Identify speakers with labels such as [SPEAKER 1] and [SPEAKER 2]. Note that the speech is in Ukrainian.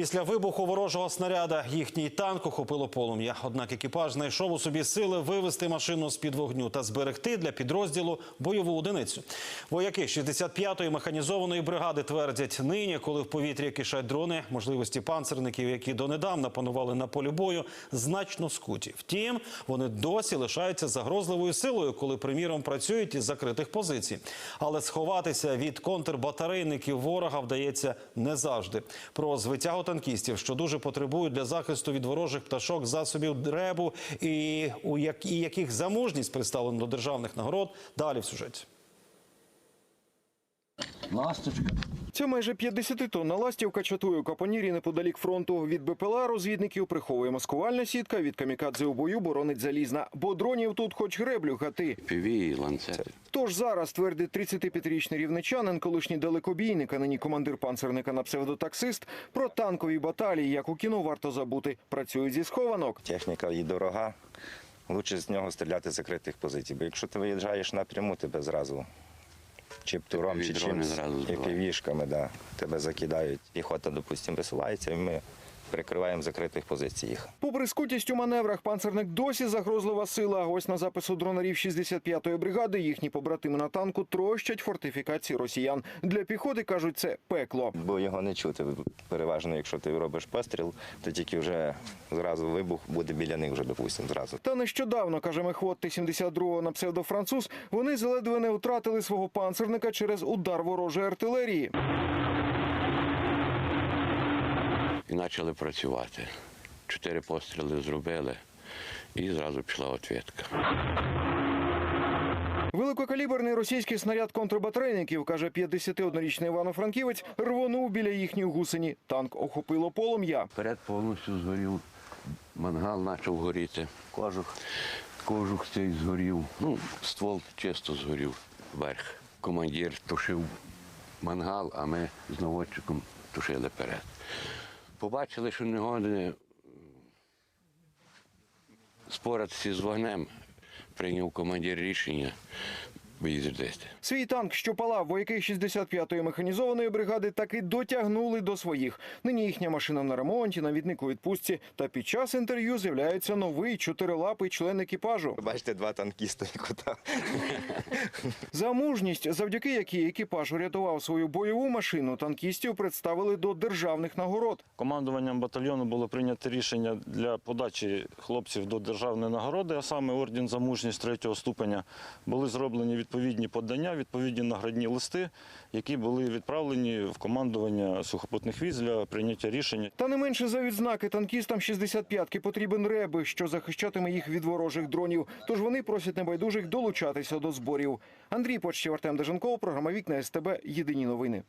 [SPEAKER 1] Після вибуху ворожого снаряда їхній танк охопило полум'я. Однак екіпаж знайшов у собі сили вивести машину з під вогню та зберегти для підрозділу бойову одиницю. Вояки 65-ї механізованої бригади твердять, нині, коли в повітрі кишать дрони, можливості панцерників, які донедавна панували на полі бою, значно скуті. Втім, вони досі лишаються загрозливою силою, коли, приміром, працюють із закритих позицій. Але сховатися від контрбатарейників ворога вдається не завжди. Про звитягу танкістів, що дуже потребують для захисту від ворожих пташок засобів дребу, і у як- і яких замужність представлена до державних нагород. Далі в сюжеті.
[SPEAKER 2] Ласточка.
[SPEAKER 3] Ця майже 50-тонна ластівка чатує у Капонірі неподалік фронту. Від БПЛА розвідників приховує маскувальна сітка, від камікадзе у бою боронить залізна. Бо дронів тут хоч греблю гати.
[SPEAKER 4] Піві, ланцети.
[SPEAKER 3] Тож зараз, твердить 35-річний рівничанин, колишній далекобійник, а нині командир панцерника на псевдотаксист, про танкові баталії, як у кіно варто забути, працюють зі схованок.
[SPEAKER 5] Техніка і дорога. Лучше з нього стріляти з закритих позицій. Бо якщо ти виїжджаєш напряму, тебе зразу чи птуром, чи чимось,
[SPEAKER 4] зразу
[SPEAKER 5] як і вішками, да, тебе закидають. Піхота, допустимо, висувається, і ми прикриваємо закритих позицій їх.
[SPEAKER 3] Попри скутість у маневрах, панцерник досі загрозлива сила. Ось на запису дронарів 65-ї бригади їхні побратими на танку трощать фортифікації росіян. Для піхоти кажуть, це пекло.
[SPEAKER 5] Бо його не чути. Переважно, якщо ти робиш постріл, то тільки вже зразу вибух буде біля них вже, допустимо, зразу.
[SPEAKER 3] Та нещодавно, каже Мехвод Т-72 на псевдофранцуз, вони заледве не втратили свого панцерника через удар ворожої артилерії.
[SPEAKER 4] І почали працювати. Чотири постріли зробили, і зразу пішла отвідка.
[SPEAKER 3] Великокаліберний російський снаряд контрбатарейників, каже 51-річний Івано-Франківець, рвонув біля їхньої гусені. Танк охопило полум'я.
[SPEAKER 4] Вперед повністю згорів, мангал почав горіти. Кожух. Кожух цей згорів. Ну, ствол чисто згорів вверх. Командир тушив мангал, а ми з наводчиком тушили перед. Побачили, що не годне споратися з вогнем, прийняв командир рішення виїздити.
[SPEAKER 3] Свій танк, що палав, вояки 65-ї механізованої бригади таки дотягнули до своїх. Нині їхня машина на ремонті, навідник у відпустці. Та під час інтерв'ю з'являється новий чотирилапий член екіпажу.
[SPEAKER 5] Бачите, два танкісти кота.
[SPEAKER 3] За мужність, завдяки якій екіпаж урятував свою бойову машину, танкістів представили до державних нагород.
[SPEAKER 6] Командуванням батальйону було прийнято рішення для подачі хлопців до державної нагороди, а саме орден за мужність третього ступеня. Були зроблені відповідні подання, відповідні наградні листи, які були відправлені в командування сухопутних військ для прийняття рішення.
[SPEAKER 3] Та не менше за відзнаки танкістам 65-ки потрібен реби, що захищатиме їх від ворожих дронів. Тож вони просять небайдужих долучатися до зборів. Андрій Почтів, Артем Деженков, програма Вікна СТБ. Єдині новини.